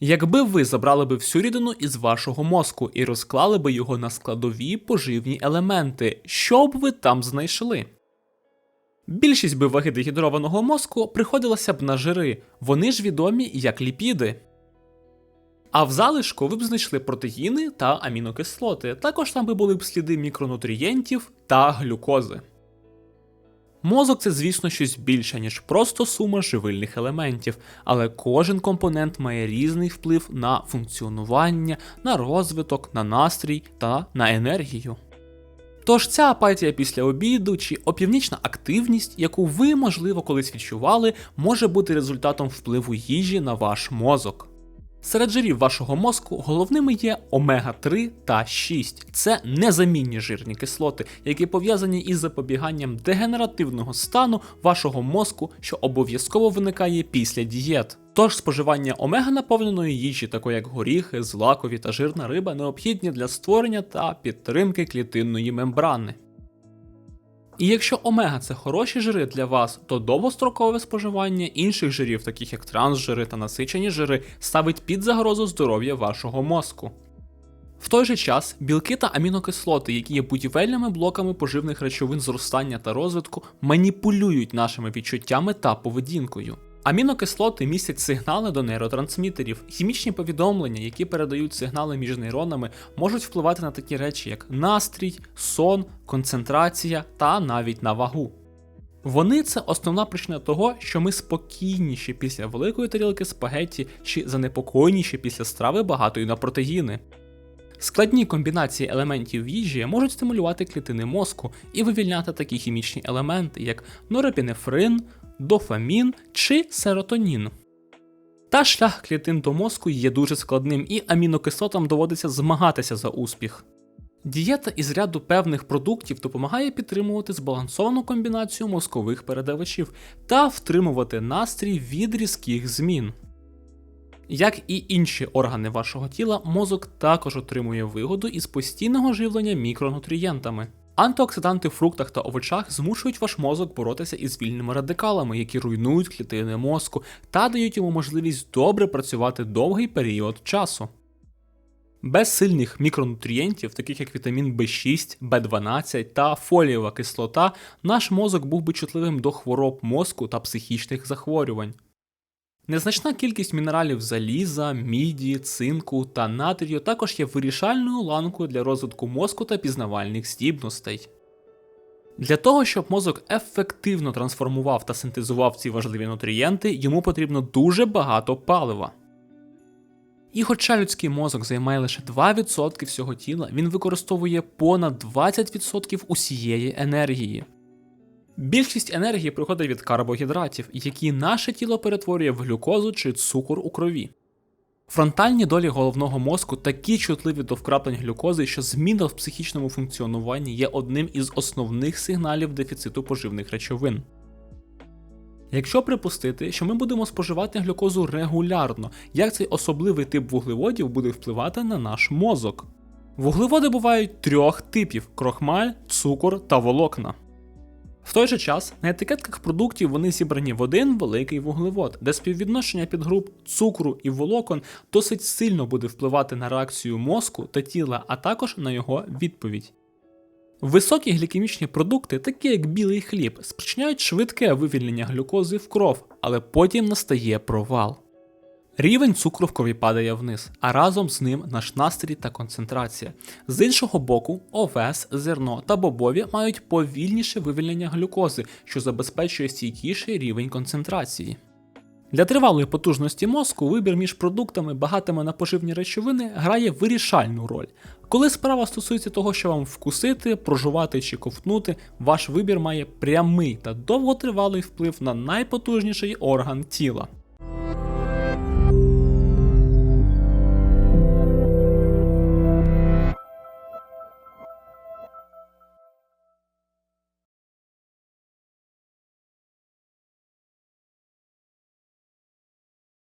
Якби ви забрали би всю рідину із вашого мозку і розклали би його на складові поживні елементи, що б ви там знайшли? Більшість би ваги дегідрованого мозку приходилася б на жири, вони ж відомі як ліпіди. А в залишку ви б знайшли протеїни та амінокислоти, також там би були б сліди мікронутрієнтів та глюкози. Мозок це, звісно, щось більше, ніж просто сума живильних елементів, але кожен компонент має різний вплив на функціонування, на розвиток, на настрій та на енергію. Тож ця апатія після обіду чи опівнічна активність, яку ви, можливо, колись відчували, може бути результатом впливу їжі на ваш мозок. Серед жирів вашого мозку головними є омега-3 та 6. Це незамінні жирні кислоти, які пов'язані із запобіганням дегенеративного стану вашого мозку, що обов'язково виникає після дієт. Тож споживання омега наповненої їжі, такої як горіхи, злакові та жирна риба, необхідні для створення та підтримки клітинної мембрани. І якщо омега це хороші жири для вас, то довгострокове споживання інших жирів, таких як трансжири та насичені жири, ставить під загрозу здоров'я вашого мозку. В той же час білки та амінокислоти, які є будівельними блоками поживних речовин зростання та розвитку, маніпулюють нашими відчуттями та поведінкою. Амінокислоти містять сигнали до нейротрансмітерів. Хімічні повідомлення, які передають сигнали між нейронами, можуть впливати на такі речі, як настрій, сон, концентрація та навіть на вагу. Вони це основна причина того, що ми спокійніші після великої тарілки спагетті чи занепокоєніші після страви багатої на протеїни. Складні комбінації елементів їжі можуть стимулювати клітини мозку і вивільняти такі хімічні елементи, як норепінефрин, дофамін чи серотонін. Та шлях клітин до мозку є дуже складним, і амінокислотам доводиться змагатися за успіх. Дієта із ряду певних продуктів допомагає підтримувати збалансовану комбінацію мозкових передавачів та втримувати настрій від різких змін. Як і інші органи вашого тіла, мозок також отримує вигоду із постійного живлення мікронутрієнтами. Антиоксиданти в фруктах та овочах змушують ваш мозок боротися із вільними радикалами, які руйнують клітини мозку та дають йому можливість добре працювати довгий період часу. Без сильних мікронутрієнтів, таких як вітамін В6, В12 та фолієва кислота, наш мозок був би чутливим до хвороб мозку та психічних захворювань. Незначна кількість мінералів заліза, міді, цинку та натрію також є вирішальною ланкою для розвитку мозку та пізнавальних здібностей. Для того, щоб мозок ефективно трансформував та синтезував ці важливі нутрієнти, йому потрібно дуже багато палива. І хоча людський мозок займає лише 2% всього тіла, він використовує понад 20% усієї енергії. Більшість енергії приходить від карбогідратів, які наше тіло перетворює в глюкозу чи цукор у крові. Фронтальні долі головного мозку такі чутливі до вкраплень глюкози, що зміна в психічному функціонуванні є одним із основних сигналів дефіциту поживних речовин. Якщо припустити, що ми будемо споживати глюкозу регулярно, як цей особливий тип вуглеводів буде впливати на наш мозок? Вуглеводи бувають трьох типів: крохмаль, цукор та волокна. В той же час на етикетках продуктів вони зібрані в один великий вуглевод, де співвідношення підгруп цукру і волокон досить сильно буде впливати на реакцію мозку та тіла, а також на його відповідь. Високі глікемічні продукти, такі як білий хліб, спричиняють швидке вивільнення глюкози в кров, але потім настає провал. Рівень цукру в крові падає вниз, а разом з ним наш настрій та концентрація. З іншого боку, овес, зерно та бобові мають повільніше вивільнення глюкози, що забезпечує стійкіший рівень концентрації. Для тривалої потужності мозку вибір між продуктами, багатими на поживні речовини, грає вирішальну роль. Коли справа стосується того, що вам вкусити, прожувати чи ковтнути, ваш вибір має прямий та довготривалий вплив на найпотужніший орган тіла.